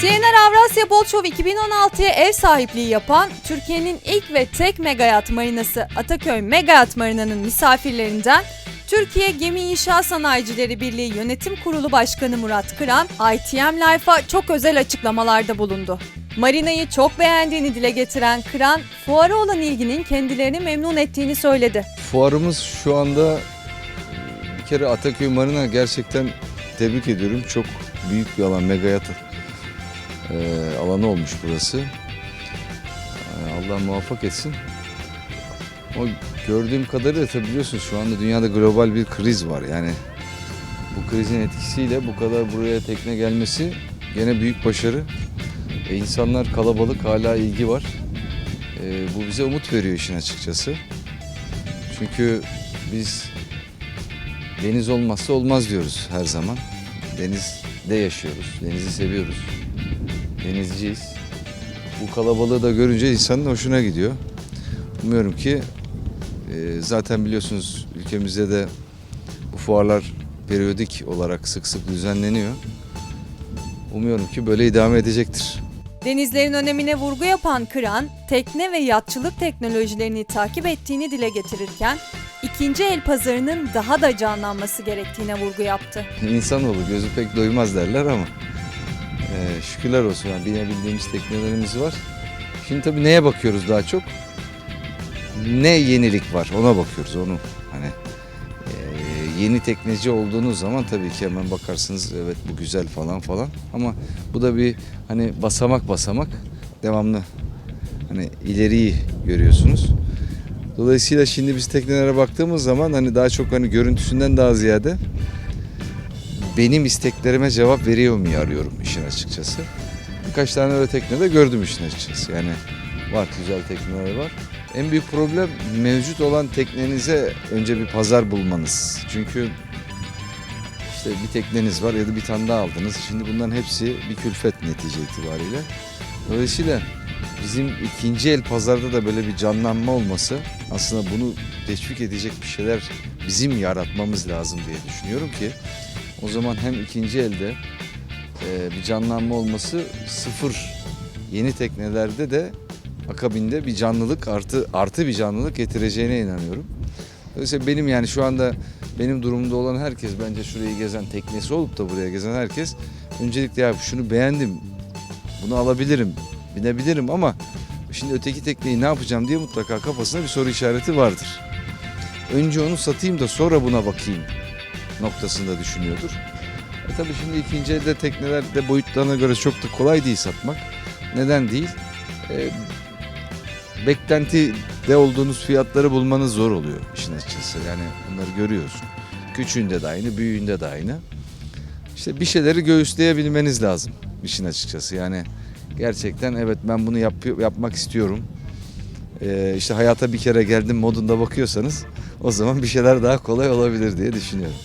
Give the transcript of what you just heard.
Avrasya Boat Show 2016'ya ev sahipliği yapan Türkiye'nin ilk ve tek mega yat marinası Ataköy Mega Yat Marina'nın misafirlerinden Türkiye Gemi İnşaat Sanayicileri Birliği Yönetim Kurulu Başkanı Murat Kıran, ITM Life'a çok özel açıklamalarda bulundu. Marinayı çok beğendiğini dile getiren Kıran, fuara olan ilginin kendilerini memnun ettiğini söyledi. Fuarımız şu anda bir kere Ataköy Marina gerçekten tebrik ediyorum. Çok büyük bir alan, mega yat e, alanı olmuş burası. E, Allah muvaffak etsin. O gördüğüm kadarıyla tabii biliyorsunuz şu anda dünyada global bir kriz var. Yani bu krizin etkisiyle bu kadar buraya tekne gelmesi gene büyük başarı. E, insanlar kalabalık, hala ilgi var. E, bu bize umut veriyor işin açıkçası. Çünkü biz deniz olmazsa olmaz diyoruz her zaman. Denizde yaşıyoruz, denizi seviyoruz. Denizciyiz. Bu kalabalığı da görünce insanın hoşuna gidiyor. Umuyorum ki e, zaten biliyorsunuz ülkemizde de bu fuarlar periyodik olarak sık sık düzenleniyor. Umuyorum ki böyle idame edecektir. Denizlerin önemine vurgu yapan Kıran, tekne ve yatçılık teknolojilerini takip ettiğini dile getirirken, ikinci el pazarının daha da canlanması gerektiğine vurgu yaptı. İnsanoğlu gözü pek doymaz derler ama e, şükürler olsun yani binebildiğimiz teknelerimiz var. Şimdi tabii neye bakıyoruz daha çok? Ne yenilik var ona bakıyoruz onu hani e, yeni tekneci olduğunuz zaman tabii ki hemen bakarsınız evet bu güzel falan falan ama bu da bir hani basamak basamak devamlı hani ileriyi görüyorsunuz. Dolayısıyla şimdi biz teknelere baktığımız zaman hani daha çok hani görüntüsünden daha ziyade benim isteklerime cevap veriyor mu arıyorum işin açıkçası. Birkaç tane öyle tekne de gördüm işin açıkçası. Yani var güzel tekneler var. En büyük problem mevcut olan teknenize önce bir pazar bulmanız. Çünkü işte bir tekneniz var ya da bir tane daha aldınız. Şimdi bunların hepsi bir külfet netice itibariyle. Dolayısıyla bizim ikinci el pazarda da böyle bir canlanma olması aslında bunu teşvik edecek bir şeyler bizim yaratmamız lazım diye düşünüyorum ki o zaman hem ikinci elde e, bir canlanma olması sıfır yeni teknelerde de akabinde bir canlılık artı artı bir canlılık getireceğine inanıyorum. Dolayısıyla benim yani şu anda benim durumda olan herkes bence şurayı gezen teknesi olup da buraya gezen herkes öncelikle ya şunu beğendim bunu alabilirim binebilirim ama şimdi öteki tekneyi ne yapacağım diye mutlaka kafasında bir soru işareti vardır. Önce onu satayım da sonra buna bakayım noktasında düşünüyordur. E tabii şimdi ikinci elde teknelerde boyutlarına göre çok da kolay değil satmak. Neden değil? E, beklentide olduğunuz fiyatları bulmanız zor oluyor işin açıkçası. Yani bunları görüyorsun. Küçüğünde de aynı, büyüğünde de aynı. İşte bir şeyleri göğüsleyebilmeniz lazım işin açıkçası. Yani gerçekten evet ben bunu yapıyor, yapmak istiyorum. E, işte hayata bir kere geldim modunda bakıyorsanız o zaman bir şeyler daha kolay olabilir diye düşünüyorum.